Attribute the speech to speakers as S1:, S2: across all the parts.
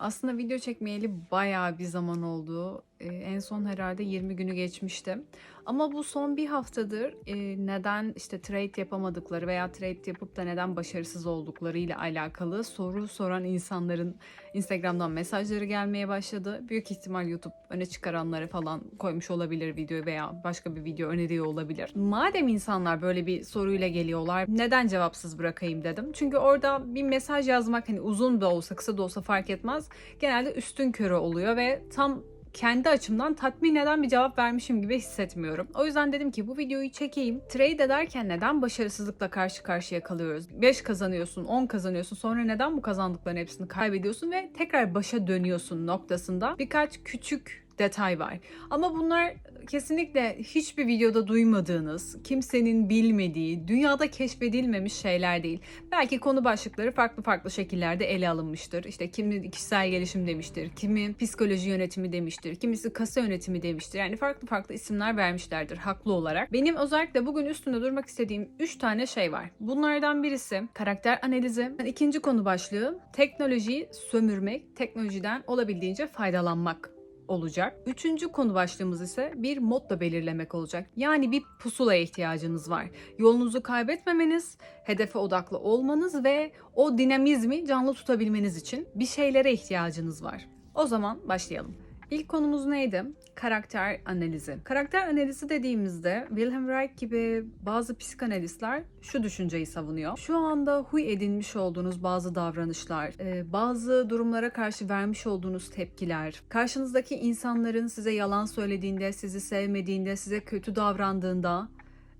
S1: Aslında video çekmeyeli bayağı bir zaman oldu. Ee, en son herhalde 20 günü geçmişti. Ama bu son bir haftadır e, neden işte trade yapamadıkları veya trade yapıp da neden başarısız olduklarıyla alakalı soru soran insanların Instagram'dan mesajları gelmeye başladı. Büyük ihtimal YouTube öne çıkaranları falan koymuş olabilir videoyu veya başka bir video öneriyor olabilir. Madem insanlar böyle bir soruyla geliyorlar neden cevapsız bırakayım dedim. Çünkü orada bir mesaj yazmak hani uzun da olsa kısa da olsa fark etmez. Genelde üstün körü oluyor ve tam kendi açımdan tatmin eden bir cevap vermişim gibi hissetmiyorum. O yüzden dedim ki bu videoyu çekeyim. Trade ederken neden başarısızlıkla karşı karşıya kalıyoruz? 5 kazanıyorsun, 10 kazanıyorsun. Sonra neden bu kazandıkların hepsini kaybediyorsun ve tekrar başa dönüyorsun noktasında birkaç küçük detay var. Ama bunlar kesinlikle hiçbir videoda duymadığınız, kimsenin bilmediği, dünyada keşfedilmemiş şeyler değil. Belki konu başlıkları farklı farklı şekillerde ele alınmıştır. İşte kimi kişisel gelişim demiştir, kimi psikoloji yönetimi demiştir, kimisi kasa yönetimi demiştir. Yani farklı farklı isimler vermişlerdir haklı olarak. Benim özellikle bugün üstünde durmak istediğim 3 tane şey var. Bunlardan birisi karakter analizi. İkinci konu başlığı teknolojiyi sömürmek, teknolojiden olabildiğince faydalanmak olacak. Üçüncü konu başlığımız ise bir modla belirlemek olacak. Yani bir pusulaya ihtiyacınız var. Yolunuzu kaybetmemeniz, hedefe odaklı olmanız ve o dinamizmi canlı tutabilmeniz için bir şeylere ihtiyacınız var. O zaman başlayalım. İlk konumuz neydi? Karakter analizi. Karakter analizi dediğimizde Wilhelm Reich gibi bazı psikanalistler şu düşünceyi savunuyor. Şu anda huy edinmiş olduğunuz bazı davranışlar, e, bazı durumlara karşı vermiş olduğunuz tepkiler, karşınızdaki insanların size yalan söylediğinde, sizi sevmediğinde, size kötü davrandığında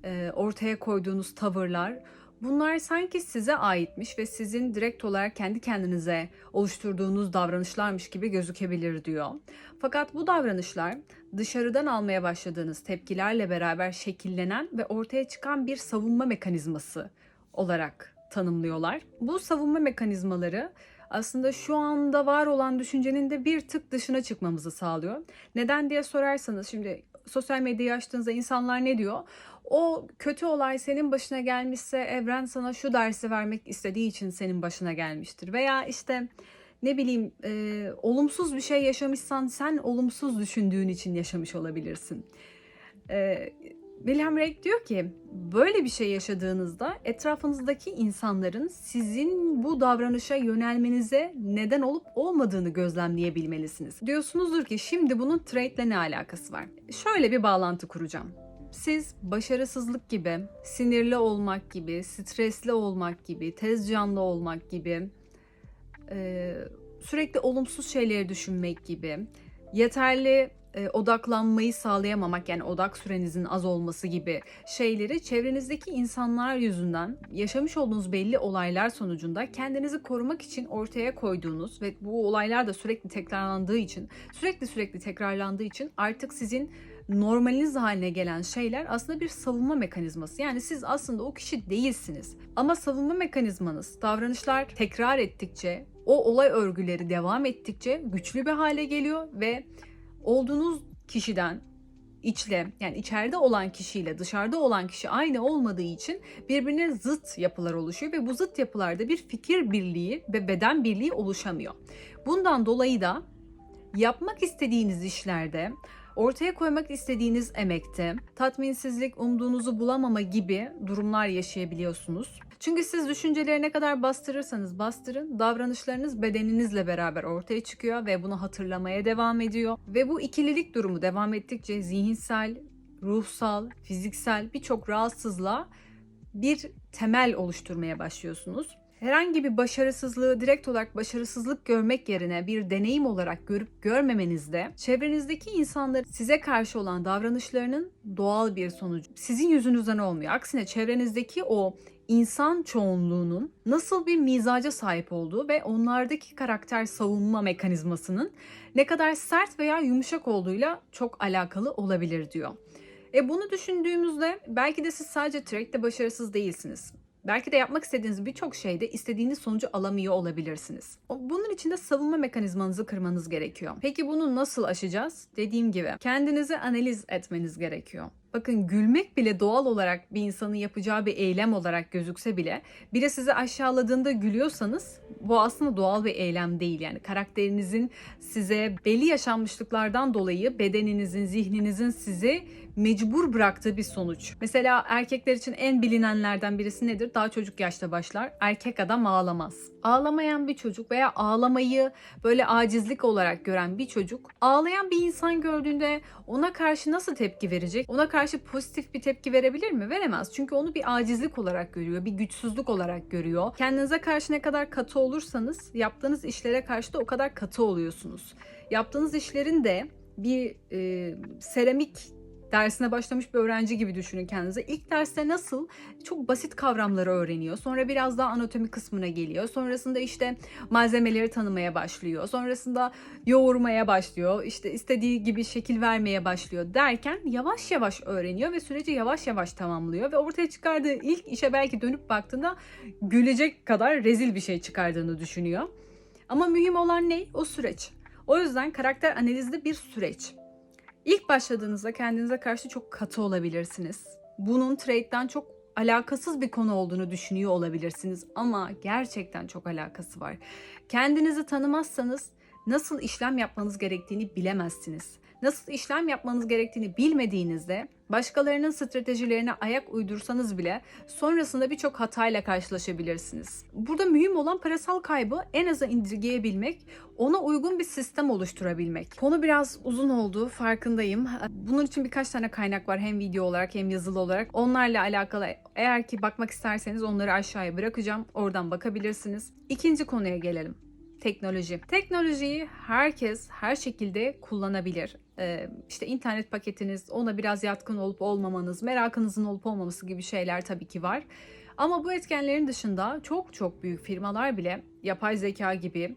S1: e, ortaya koyduğunuz tavırlar Bunlar sanki size aitmiş ve sizin direkt olarak kendi kendinize oluşturduğunuz davranışlarmış gibi gözükebilir diyor. Fakat bu davranışlar dışarıdan almaya başladığınız tepkilerle beraber şekillenen ve ortaya çıkan bir savunma mekanizması olarak tanımlıyorlar. Bu savunma mekanizmaları aslında şu anda var olan düşüncenin de bir tık dışına çıkmamızı sağlıyor. Neden diye sorarsanız şimdi sosyal medyayı açtığınızda insanlar ne diyor? O kötü olay senin başına gelmişse evren sana şu dersi vermek istediği için senin başına gelmiştir. Veya işte ne bileyim e, olumsuz bir şey yaşamışsan sen olumsuz düşündüğün için yaşamış olabilirsin. E, Wilhelm Reich diyor ki böyle bir şey yaşadığınızda etrafınızdaki insanların sizin bu davranışa yönelmenize neden olup olmadığını gözlemleyebilmelisiniz. Diyorsunuzdur ki şimdi bunun trade ile ne alakası var? Şöyle bir bağlantı kuracağım. Siz başarısızlık gibi, sinirli olmak gibi, stresli olmak gibi, tez canlı olmak gibi, sürekli olumsuz şeyleri düşünmek gibi, yeterli e, odaklanmayı sağlayamamak yani odak sürenizin az olması gibi şeyleri çevrenizdeki insanlar yüzünden yaşamış olduğunuz belli olaylar sonucunda kendinizi korumak için ortaya koyduğunuz ve bu olaylar da sürekli tekrarlandığı için sürekli sürekli tekrarlandığı için artık sizin normaliniz haline gelen şeyler aslında bir savunma mekanizması. Yani siz aslında o kişi değilsiniz. Ama savunma mekanizmanız davranışlar tekrar ettikçe, o olay örgüleri devam ettikçe güçlü bir hale geliyor ve olduğunuz kişiden içle yani içeride olan kişiyle dışarıda olan kişi aynı olmadığı için birbirine zıt yapılar oluşuyor ve bu zıt yapılarda bir fikir birliği ve beden birliği oluşamıyor. Bundan dolayı da yapmak istediğiniz işlerde ortaya koymak istediğiniz emekte tatminsizlik, umduğunuzu bulamama gibi durumlar yaşayabiliyorsunuz. Çünkü siz düşünceleri ne kadar bastırırsanız bastırın, davranışlarınız bedeninizle beraber ortaya çıkıyor ve bunu hatırlamaya devam ediyor. Ve bu ikililik durumu devam ettikçe zihinsel, ruhsal, fiziksel birçok rahatsızlığa bir temel oluşturmaya başlıyorsunuz herhangi bir başarısızlığı direkt olarak başarısızlık görmek yerine bir deneyim olarak görüp görmemenizde çevrenizdeki insanların size karşı olan davranışlarının doğal bir sonucu. Sizin yüzünüzden olmuyor. Aksine çevrenizdeki o insan çoğunluğunun nasıl bir mizaca sahip olduğu ve onlardaki karakter savunma mekanizmasının ne kadar sert veya yumuşak olduğuyla çok alakalı olabilir diyor. E bunu düşündüğümüzde belki de siz sadece trade'de başarısız değilsiniz. Belki de yapmak istediğiniz birçok şeyde istediğiniz sonucu alamıyor olabilirsiniz. Bunun için de savunma mekanizmanızı kırmanız gerekiyor. Peki bunu nasıl aşacağız? Dediğim gibi kendinizi analiz etmeniz gerekiyor. Bakın gülmek bile doğal olarak bir insanın yapacağı bir eylem olarak gözükse bile biri sizi aşağıladığında gülüyorsanız bu aslında doğal bir eylem değil. Yani karakterinizin size belli yaşanmışlıklardan dolayı bedeninizin, zihninizin sizi mecbur bıraktığı bir sonuç. Mesela erkekler için en bilinenlerden birisi nedir? Daha çocuk yaşta başlar. Erkek adam ağlamaz. Ağlamayan bir çocuk veya ağlamayı böyle acizlik olarak gören bir çocuk ağlayan bir insan gördüğünde ona karşı nasıl tepki verecek? Ona karşı pozitif bir tepki verebilir mi? Veremez. Çünkü onu bir acizlik olarak görüyor, bir güçsüzlük olarak görüyor. Kendinize karşı ne kadar katı olursanız yaptığınız işlere karşı da o kadar katı oluyorsunuz. Yaptığınız işlerin de bir e, seramik dersine başlamış bir öğrenci gibi düşünün kendinize. İlk derste nasıl çok basit kavramları öğreniyor. Sonra biraz daha anatomi kısmına geliyor. Sonrasında işte malzemeleri tanımaya başlıyor. Sonrasında yoğurmaya başlıyor. İşte istediği gibi şekil vermeye başlıyor derken yavaş yavaş öğreniyor ve süreci yavaş yavaş tamamlıyor ve ortaya çıkardığı ilk işe belki dönüp baktığında gülecek kadar rezil bir şey çıkardığını düşünüyor. Ama mühim olan ne? O süreç. O yüzden karakter analizi bir süreç. İlk başladığınızda kendinize karşı çok katı olabilirsiniz. Bunun trade'den çok alakasız bir konu olduğunu düşünüyor olabilirsiniz ama gerçekten çok alakası var. Kendinizi tanımazsanız nasıl işlem yapmanız gerektiğini bilemezsiniz. Nasıl işlem yapmanız gerektiğini bilmediğinizde başkalarının stratejilerine ayak uydursanız bile sonrasında birçok hatayla karşılaşabilirsiniz. Burada mühim olan parasal kaybı en aza indirgeyebilmek, ona uygun bir sistem oluşturabilmek. Konu biraz uzun oldu, farkındayım. Bunun için birkaç tane kaynak var hem video olarak hem yazılı olarak. Onlarla alakalı eğer ki bakmak isterseniz onları aşağıya bırakacağım. Oradan bakabilirsiniz. İkinci konuya gelelim teknoloji. Teknolojiyi herkes her şekilde kullanabilir. Ee, işte internet paketiniz, ona biraz yatkın olup olmamanız, merakınızın olup olmaması gibi şeyler tabii ki var. Ama bu etkenlerin dışında çok çok büyük firmalar bile yapay zeka gibi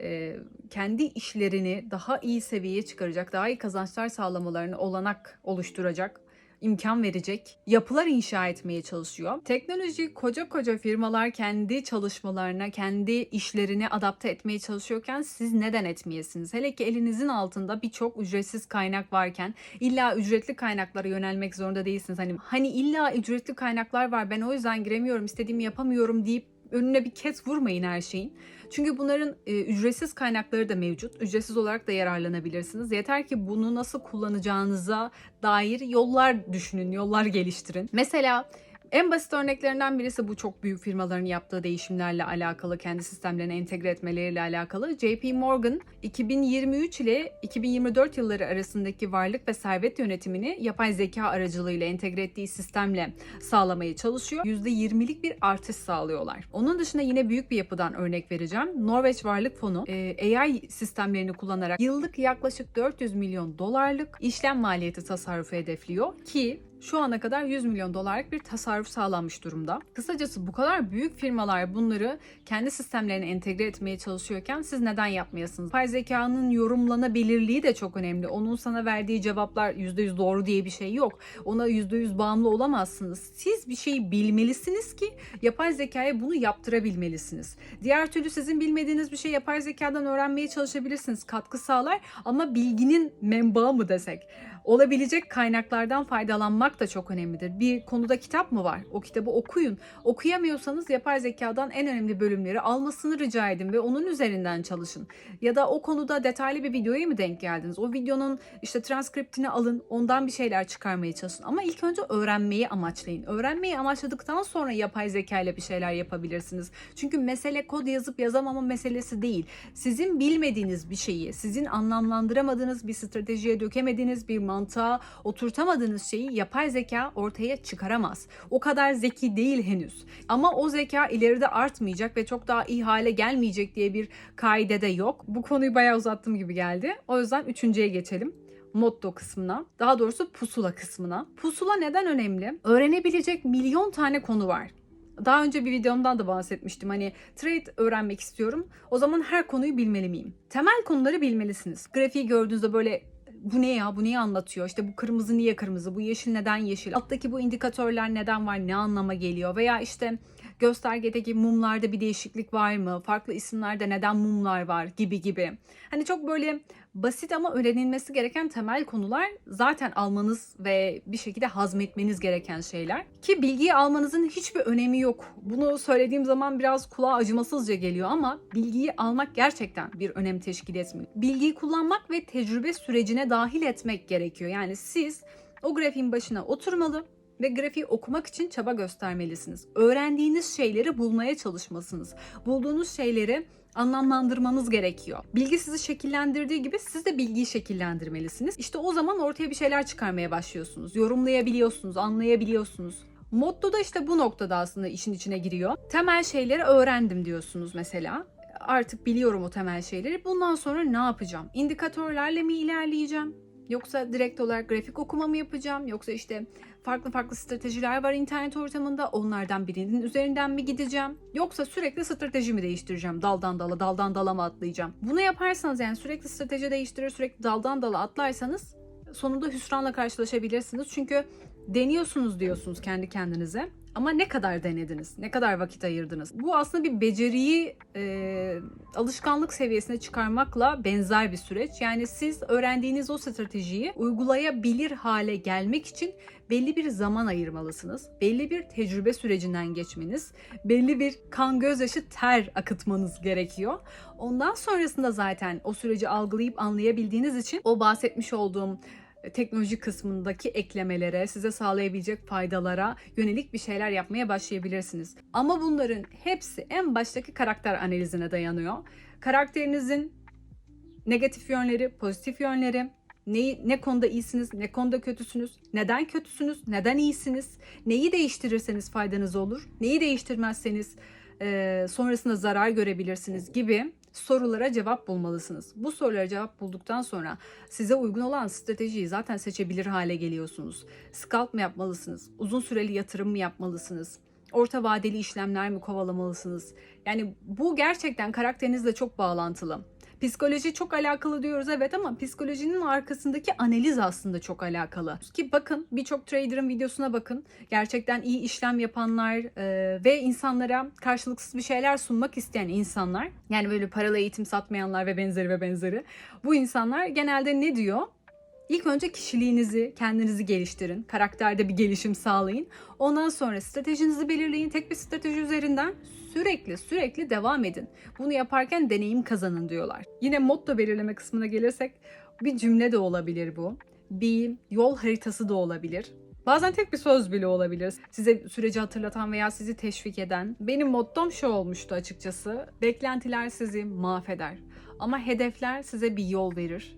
S1: e, kendi işlerini daha iyi seviyeye çıkaracak, daha iyi kazançlar sağlamalarını olanak oluşturacak imkan verecek yapılar inşa etmeye çalışıyor. Teknoloji koca koca firmalar kendi çalışmalarına, kendi işlerine adapte etmeye çalışıyorken siz neden etmeyesiniz? Hele ki elinizin altında birçok ücretsiz kaynak varken illa ücretli kaynaklara yönelmek zorunda değilsiniz. Hani hani illa ücretli kaynaklar var ben o yüzden giremiyorum, istediğimi yapamıyorum deyip önüne bir ket vurmayın her şeyin. Çünkü bunların e, ücretsiz kaynakları da mevcut. Ücretsiz olarak da yararlanabilirsiniz. Yeter ki bunu nasıl kullanacağınıza dair yollar düşünün, yollar geliştirin. Mesela en basit örneklerinden birisi bu çok büyük firmaların yaptığı değişimlerle alakalı, kendi sistemlerine entegre etmeleriyle alakalı. JP Morgan 2023 ile 2024 yılları arasındaki varlık ve servet yönetimini yapay zeka aracılığıyla entegre ettiği sistemle sağlamaya çalışıyor. %20'lik bir artış sağlıyorlar. Onun dışında yine büyük bir yapıdan örnek vereceğim. Norveç Varlık Fonu e, AI sistemlerini kullanarak yıllık yaklaşık 400 milyon dolarlık işlem maliyeti tasarrufu hedefliyor ki şu ana kadar 100 milyon dolarlık bir tasarruf sağlanmış durumda. Kısacası bu kadar büyük firmalar bunları kendi sistemlerine entegre etmeye çalışıyorken siz neden yapmayasınız? Yapay zekanın yorumlanabilirliği de çok önemli. Onun sana verdiği cevaplar %100 doğru diye bir şey yok. Ona %100 bağımlı olamazsınız. Siz bir şeyi bilmelisiniz ki yapay zekaya bunu yaptırabilmelisiniz. Diğer türlü sizin bilmediğiniz bir şey yapay zekadan öğrenmeye çalışabilirsiniz. Katkı sağlar ama bilginin menbaı mı desek? Olabilecek kaynaklardan faydalanmak da çok önemlidir. Bir konuda kitap mı var? O kitabı okuyun. Okuyamıyorsanız yapay zekadan en önemli bölümleri almasını rica edin ve onun üzerinden çalışın. Ya da o konuda detaylı bir videoya mı denk geldiniz? O videonun işte transkriptini alın, ondan bir şeyler çıkarmaya çalışın. Ama ilk önce öğrenmeyi amaçlayın. Öğrenmeyi amaçladıktan sonra yapay zeka ile bir şeyler yapabilirsiniz. Çünkü mesele kod yazıp yazamama meselesi değil. Sizin bilmediğiniz bir şeyi, sizin anlamlandıramadığınız bir stratejiye dökemediğiniz bir mantığa oturtamadığınız şeyi yapay zeka ortaya çıkaramaz. O kadar zeki değil henüz. Ama o zeka ileride artmayacak ve çok daha iyi hale gelmeyecek diye bir kaide de yok. Bu konuyu bayağı uzattım gibi geldi. O yüzden üçüncüye geçelim motto kısmına, daha doğrusu pusula kısmına. Pusula neden önemli? Öğrenebilecek milyon tane konu var. Daha önce bir videomdan da bahsetmiştim. Hani trade öğrenmek istiyorum. O zaman her konuyu bilmeli miyim? Temel konuları bilmelisiniz. Grafiği gördüğünüzde böyle bu ne ya bu neyi anlatıyor işte bu kırmızı niye kırmızı bu yeşil neden yeşil alttaki bu indikatörler neden var ne anlama geliyor veya işte göstergedeki mumlarda bir değişiklik var mı? Farklı isimlerde neden mumlar var gibi gibi. Hani çok böyle basit ama öğrenilmesi gereken temel konular zaten almanız ve bir şekilde hazmetmeniz gereken şeyler. Ki bilgiyi almanızın hiçbir önemi yok. Bunu söylediğim zaman biraz kulağa acımasızca geliyor ama bilgiyi almak gerçekten bir önem teşkil etmiyor. Bilgiyi kullanmak ve tecrübe sürecine dahil etmek gerekiyor. Yani siz o grafiğin başına oturmalı ve grafiği okumak için çaba göstermelisiniz. Öğrendiğiniz şeyleri bulmaya çalışmalısınız. Bulduğunuz şeyleri anlamlandırmanız gerekiyor. Bilgi sizi şekillendirdiği gibi siz de bilgiyi şekillendirmelisiniz. İşte o zaman ortaya bir şeyler çıkarmaya başlıyorsunuz. Yorumlayabiliyorsunuz, anlayabiliyorsunuz. Motto da işte bu noktada aslında işin içine giriyor. Temel şeyleri öğrendim diyorsunuz mesela. Artık biliyorum o temel şeyleri. Bundan sonra ne yapacağım? İndikatörlerle mi ilerleyeceğim? Yoksa direkt olarak grafik okuma mı yapacağım? Yoksa işte farklı farklı stratejiler var internet ortamında. Onlardan birinin üzerinden mi gideceğim? Yoksa sürekli stratejimi değiştireceğim. Daldan dala, daldan dala mı atlayacağım? Bunu yaparsanız yani sürekli strateji değiştirir, sürekli daldan dala atlarsanız sonunda hüsranla karşılaşabilirsiniz. Çünkü deniyorsunuz diyorsunuz kendi kendinize. Ama ne kadar denediniz? Ne kadar vakit ayırdınız? Bu aslında bir beceriyi e, alışkanlık seviyesine çıkarmakla benzer bir süreç. Yani siz öğrendiğiniz o stratejiyi uygulayabilir hale gelmek için belli bir zaman ayırmalısınız. Belli bir tecrübe sürecinden geçmeniz, belli bir kan gözyaşı ter akıtmanız gerekiyor. Ondan sonrasında zaten o süreci algılayıp anlayabildiğiniz için o bahsetmiş olduğum teknoloji kısmındaki eklemelere, size sağlayabilecek faydalara yönelik bir şeyler yapmaya başlayabilirsiniz. Ama bunların hepsi en baştaki karakter analizine dayanıyor. Karakterinizin negatif yönleri, pozitif yönleri, neyi, ne konuda iyisiniz, ne konuda kötüsünüz, neden kötüsünüz, neden iyisiniz, neyi değiştirirseniz faydanız olur, neyi değiştirmezseniz e, sonrasında zarar görebilirsiniz gibi sorulara cevap bulmalısınız. Bu sorulara cevap bulduktan sonra size uygun olan stratejiyi zaten seçebilir hale geliyorsunuz. Scalp mı yapmalısınız? Uzun süreli yatırım mı yapmalısınız? Orta vadeli işlemler mi kovalamalısınız? Yani bu gerçekten karakterinizle çok bağlantılı. Psikoloji çok alakalı diyoruz evet ama psikolojinin arkasındaki analiz aslında çok alakalı. Ki bakın birçok trader'ın videosuna bakın. Gerçekten iyi işlem yapanlar e, ve insanlara karşılıksız bir şeyler sunmak isteyen insanlar. Yani böyle paralı eğitim satmayanlar ve benzeri ve benzeri. Bu insanlar genelde ne diyor? İlk önce kişiliğinizi, kendinizi geliştirin. Karakterde bir gelişim sağlayın. Ondan sonra stratejinizi belirleyin. Tek bir strateji üzerinden sürekli sürekli devam edin. Bunu yaparken deneyim kazanın diyorlar. Yine motto belirleme kısmına gelirsek bir cümle de olabilir bu. Bir yol haritası da olabilir. Bazen tek bir söz bile olabilir. Size süreci hatırlatan veya sizi teşvik eden. Benim mottom şu olmuştu açıkçası. Beklentiler sizi mahveder. Ama hedefler size bir yol verir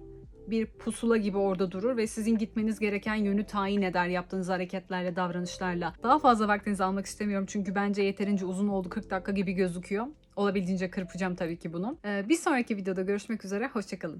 S1: bir pusula gibi orada durur ve sizin gitmeniz gereken yönü tayin eder yaptığınız hareketlerle, davranışlarla. Daha fazla vaktinizi almak istemiyorum çünkü bence yeterince uzun oldu 40 dakika gibi gözüküyor. Olabildiğince kırpacağım tabii ki bunu. Ee, bir sonraki videoda görüşmek üzere, hoşçakalın.